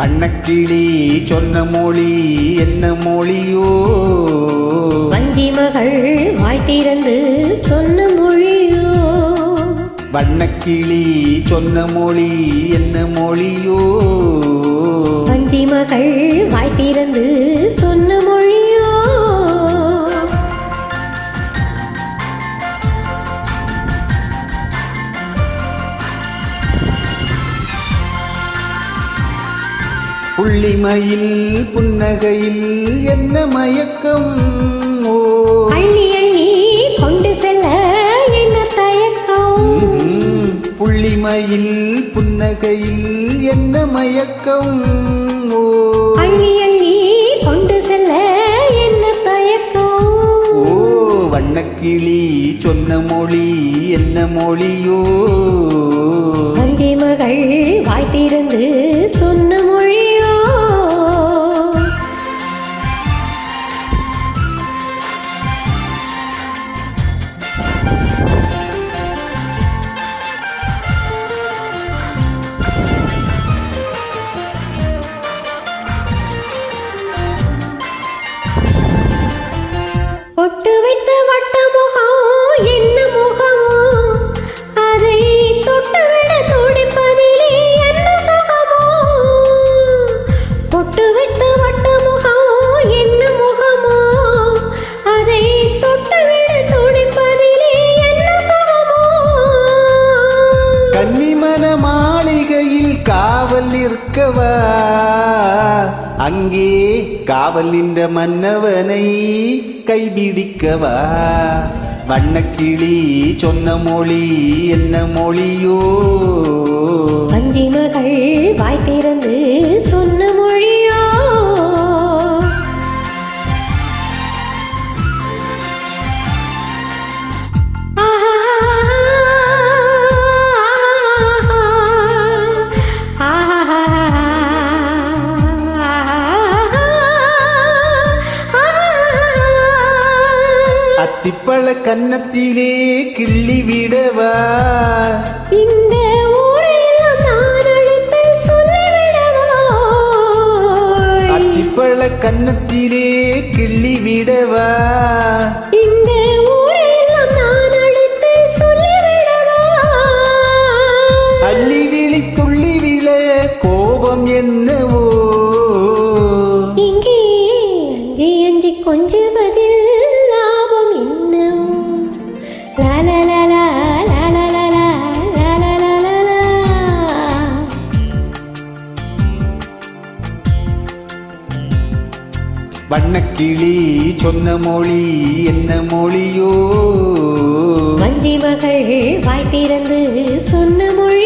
வண்ணக்கிளி சொன்ன மொழி என்ன மொழியோ? வஞ்சி மகள் வாய் திறந்து சொன்ன மொழியோ? வண்ணக்கிளி சொன்ன மொழி என்ன மொழியோ? வஞ்சி மகள் வாய் புள்ளிமயில் புன்னகையில் என்ன மயக்கம்? ஓ. அள்ளி அள்ளி கொண்டு செல்ல என்ன தயக்கம். புள்ளிமயில் புன்னகையில் என்ன மயக்கம்? ஓ. அள்ளி அள்ளி கொண்டு செல்ல என்ன தயக்கம்? ஓ வண்ணக்கிளி சொன்ன மொழி என்ன மொழியோ? மகள் வாய் நிற்கவா அங்கே காவல் நின்ற மன்னவனை கைபிடிக்கவா. வண்ணக்கிளி சொன்ன மொழி என்ன மொழியோ? அத்திப்பழ கன்னத்திலே கிள்ளி விடவா? இந்த அத்திப்பழ கன்னத்திலே கிள்ளி விடவா? இந்த அள்ளி விழி துள்ளி விழ கோபம் என்னவோ? வண்ணக்கிளி சொன்ன மொழி என்ன மொழியோ? வஞ்சி மகள் வாய் திறந்து சொன்ன மொழி